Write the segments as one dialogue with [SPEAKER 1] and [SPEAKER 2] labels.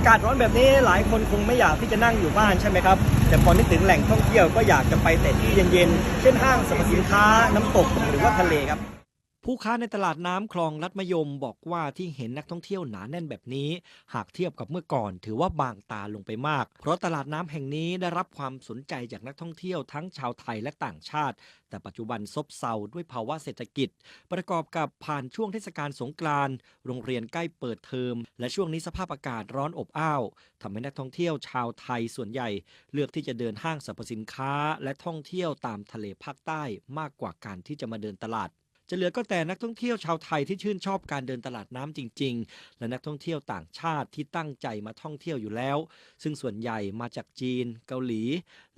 [SPEAKER 1] อากาศร้อนแบบนี้หลายคนคงไม่อยากที่จะนั่งอยู่บ้านใช่ไหมครับ แต่พอนึกถึงแหล่งท่องเที่ยวก็อยากจะไปแต่ที่เย็นๆ เช่นห้างสรรพสินค้าน้ำตกหรือว่าทะเลครับ ผู้ค้าในตลาดน้ำคลองลัดมะยมบอกว่าที่เห็นนักท่องเที่ยวหนาแน่นแบบนี้ หากเทียบกับเมื่อก่อน ถือว่าบางตาลงไปมาก เพราะตลาดน้ำแห่งนี้ได้รับความสนใจจากนักท่องเที่ยวทั้งชาวไทยและต่างชาติ แต่ปัจจุบันซบเซาด้วยภาวะเศรษฐกิจ ประกอบกับผ่านช่วงเทศกาลสงกรานต์โรงเรียนใกล้เปิดเทอม และช่วงนี้สภาพอากาศร้อนอบอ้าวทำให้นักท่องเที่ยวชาวไทยส่วนใหญ่ เลือกที่จะเดินห้างสรรพสินค้า และท่องเที่ยวตามทะเลภาคใต้มากกว่าการที่จะมาเดินตลาด จะเหลือก็แต่นักท่องเที่ยวชาวไทยที่ชื่นชอบการเดินตลาดน้ำจริง ๆ และนักท่องเที่ยวต่างชาติที่ตั้งใจมาท่องเที่ยวอยู่แล้ว ซึ่งส่วนใหญ่มาจากจีน เกาหลี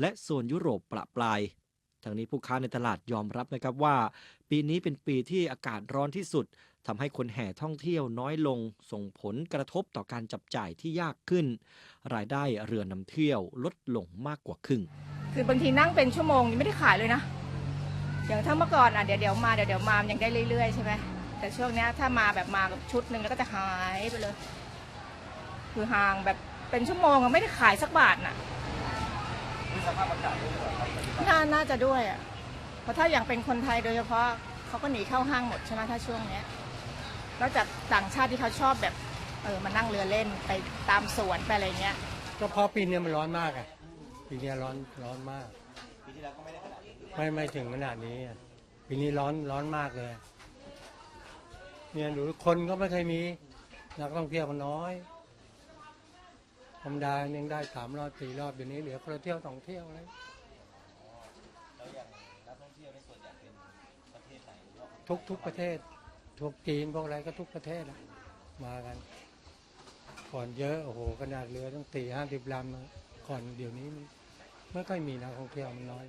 [SPEAKER 1] และโซนยุโรปประปรายทางนี้ผู้ค้าในตลาดยอมรับนะครับว่า ปีนี้เป็นปีที่อากาศร้อนที่สุดทำให้คนแห่ท่องเที่ยวน้อยลง ส่งผลกระทบต่อการจับจ่ายที่ยากขึ้น รายได้เรือนำเที่ยวลดลงมากกว่าครึ่ง
[SPEAKER 2] คือบางทีนั่งเป็นชั่วโมงยังไม่ได้ขายเลยนะ อย่างถ้าเมื่อก่อนอะเดี๋ยวเดี๋ยวมาเดี๋ยวเดี๋ยวมามันยังได้เรื่อยๆใช่ไหมแต่ช่วงเนี้ยถ้ามาแบบมากับชุดหนึ่งแล้วก็จะหายไปเลย คือห่างแบบเป็นชั่วโมงอะไม่ได้ขายสักบาทน่ะน่าน่าจะด้วยอะเพราะถ้าอย่างเป็นคนไทยโดยเฉพาะเขาก็หนีเข้าห้างหมดใช่ไหมถ้าช่วงเนี้ยนอกจากต่างชาติที่เขาชอบแบบเออมานั่งเรือเล่นไปตามสวนไปอะไรเงี้ย
[SPEAKER 3] ก็เพราะปีนี้มันร้อนมากอะปีนี้ร้อนร้อนมาก ไม่ไม่ถึงขนาดนี้อะปีนี้ร้อนร้อนมากเลย เนี่ยดูคนก็ไม่เคยมี นักท่องเที่ยวมันน้อยธรรมดายังได้สามรอบสี่รอบเดี๋ยวนี้เหลือคนละเที่ยวสองเที่ยวเลยทุกทุกประเทศทุกจีนพวกอะไรก็ทุกประเทศอะมากัน ก่อนเยอะโอ้โหขนาดเรือต้องตีห้าสิบลำก่อนเดี๋ยวนี้มัน ไม่ค่อยมีนักท่องเที่ยวมันน้อย